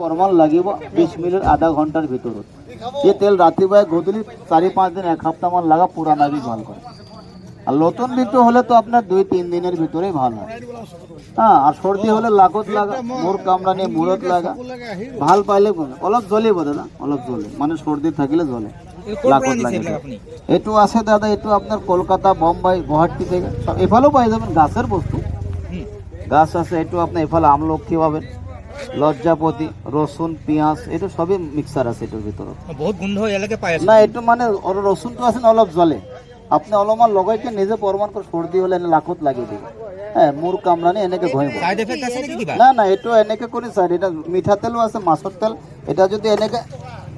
Formal লাগিব বিশ minute আধা ঘণ্টার ভিতৰত। এই তেল ৰাতিপুৱাই গধূলি চাৰি পাঁচ দিন এক সপ্তাহমান লাগা পুরানা বীজ ভালো করে আর নতুন বীজটো হলে তো আপনার দুই তিন দিনের ভিতরেই ভালো হয়। হ্যাঁ আর সর্দি হলে লাগত লাগা মূৰ কামৰানি মূৰত লাগা ভালো পাইলে অলপ জ্বলিব দাদা অলপ জ্বলে। মানে সর্দি থাকিলে জ্বলে। লাগত লাগে এইটো আছে দাদা এইটো আপনার কলকাতা বোম্বাই গুৱাহাটী থেকে এফালেও পাই যাবেন গাছের বস্তু। গাছ আছে এইটো আপনি এফালে আমলক্ষী পাবেন। লজ্জাপতি রসুন পেঁয়াজ এইটো সবই মিক্সার আছে এটার ভিতৰত বহুত গোন্ধ পাই আছো। না এইটো মানে অলপ ৰচুনটো আছে ন অলপ জ্বলে আপুনি অলপমান লগাইকে নিজে প্ৰমাণ কৰি সৰ্দি হ'লে এনে লাখত লাগি দিব। হ্যাঁ মোৰ কামৰানি এনেকে ঘঁহিব। না না এইটো এনেকে কৰি চাই এটা মিঠাতেলো আছে মাছৰ তেল। এটা যদি এনেকে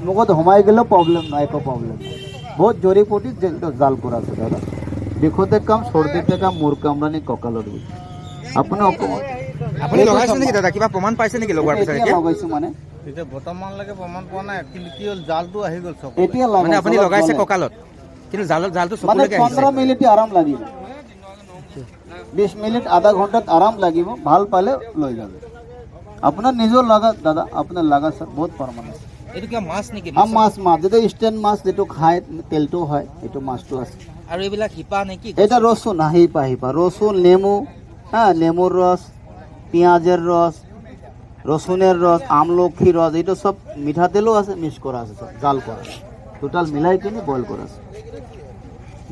মুখত সোমাই গ'লেও প্ৰব্লেম নাই একো প্ৰব্লেম বহুত জড়িপটি জাল কৰা আছে দাদা। বিষতে কাম সৰ্দিতে কাম মূৰ কামৰানি কঁকালৰ বিষ। আপুনি আপুনি লগাইছে নেকি দাদা? কিবা প্ৰমাণ পাইছে নেকি লগোৱাৰ পিছত এতিয়া এতিয়া? লগাইছো মানে। এতিয়া বৰ্তমানলৈকে প্ৰমাণ পোৱা নাই কিন্তু কি হ'ল জালটো আহি গ'ল এতিয়া মানে আপুনি লগাইছে কঁকালত কিন্তু জালত জালটো মানে চকুলৈকে আহিছে। মিনিট আৰাম লাগিব। বিশ মিনিট আধা ঘণ্টাত আৰাম লাগিব ভালো পালে লৈ যাবে। আপোনাৰ নিজৰ লাগা দাদা আপোনাৰ লাগা স্যার বহুত পারমানেন্ট এইটো কিবা মাছ নেকি? আম মাছ মাছ যেটা স্ট্যান্ড মাছ যেটো খায় তেলটো হয় এইটো মাছটো আছে। আৰু এইবিলাক শিপা নেকি? এটা রসুন হিপা হিপা রসুন লেমু হ্যাঁ লেমুর রস পেঁয়াজের রস, রসুনের রস আমলক্ষী রস এটা সব মিঠা তেলও আছে, মিক্স করা আছে সব, জাল করা টোটাল মিলাই কিনে বয়েল করা আছে।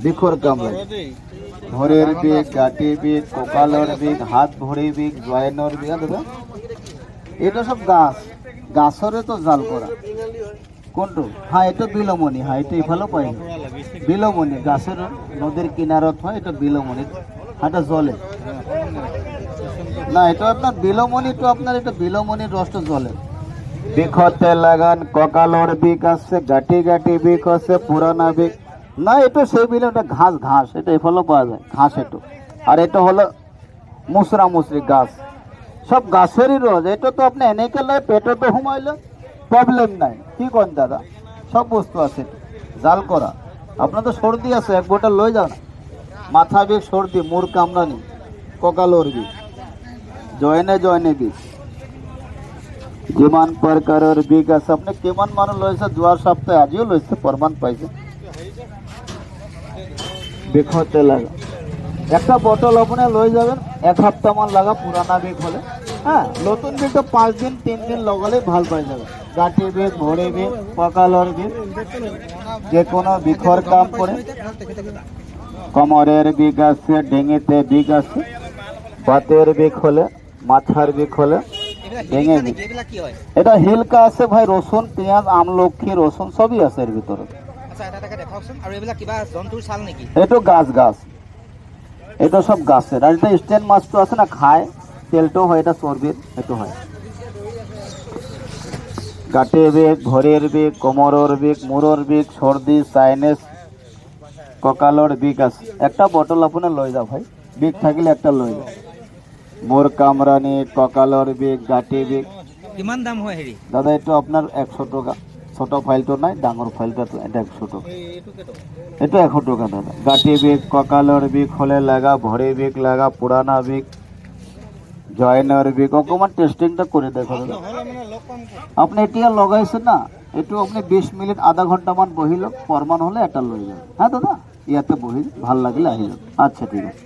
বিখর কামড়ায় ভোরের বিগ গাটি বিগ কপালর বিগ হাত ভরি বিগ জয়েনর বিগ দাদা এটা সব গাছ। গাছরে তো জাল করা। কোনটো? হ্যাঁ এটা বিলমণি। হ্যাঁ এটা ইফালেও পাই। বিলমণি। গাছের নদীর কিনারত হয় এটা বিলমণি। এটা জলে। না এটা আপনার বিলমণিটো আপনার এটা বিলমণির রসটা জলে। বিষতে লাগান ককালর বিক আছে গাটি গাটি বিক আছে পুরানা বিক। না এটা সেই বিলে এটা ঘাস ঘাস এটা এফালেও পাওয়া যায় ঘাস এটা আর এটা হলো মুসরা মুসরি গাছ। সব গাছেরই রস এটা তো আপনি এনেকে লাই পেটে তো হুমাইলে প্রবলেম নাই। কি করেন দাদা? সব বস্তু আছে জাল করা। আপনার তো সর্দি আছে এক বোতল লই যাও না মাথা বিষ সর্দি মুর কামড়ানি ককালোর বিষ জয়নে জয়নে বিষ যিমান প্ৰকাৰৰ বিষ আছে, আপুনি কিমান মানুহ লৈছে, যোৱা সপ্তাহে আজিও লৈছে, প্ৰমাণ পাইছে। বিষতে লাগা। একটা বটল আপনি লৈ যাবেন, এক সপ্তাহমান লাগা পুরানা বিষ হলে। হ্যাঁ নতুন বিষ তো পাঁচ দিন, তিন দিন লগালেই ভালো পাই যাবে। গাঁঠি বিষ, ভৰি বিষ, কঁকালৰ বিষ যে কোনো বিষৰ কাম কৰে। কোমরের বিষ আছে, ডিঙিতে বিষ আছে, বাতের বিষ হলে মাথার বিষ হলে ভেঙে এটা হিলকা আছে ভাই রসুন পেঁয়াজ আমলক্ষী রসুন সবই আছে এর ভিতরে। আচ্ছা এটা গাছ গাছ। এটা সব গাছের। আর এটা স্ট্যান্ড মাছটো আছে না খায়। তেলটো হয় এটা চর্বির এটা হয়। গাটে বেগ ভরের বেগ কোমরের বেগ মুরর বেগ সর্দি সাইনেস ককালর বিগ আছে। একটা বটল আপনার লই যাও ভাই। বিগ থাকিলে একটা লই যাও মোর কামরানি ককালর বেগ গাটে বেগ। কিমান দাম হয় হেৰি? দাদা এটা আপনার একশো টাকা। ছোট ফাইলটো নাই ডাঙর ফাইলটা এটা একশো টাকা। এটা একশো টাকা দাদা। গাঁটি বিক কঁকালৰ বিষ হ'লে লাগা ভৰি বিষ লাগা পুৰাণা বিষ জইনৰ বিষ অকণমান টেষ্টিংটা কৰি দেখো দাদা। আপুনি এতিয়া লগাইছে না এইটো আপুনি বিছ মিনিট আধা ঘণ্টামান বহি লওক প্ৰমাণ হ'লে এটা লৈ যাওক। হা দাদা? ইয়াতে বহি ভালো লাগিলে আহি যাওক আচ্ছা ঠিক আছে।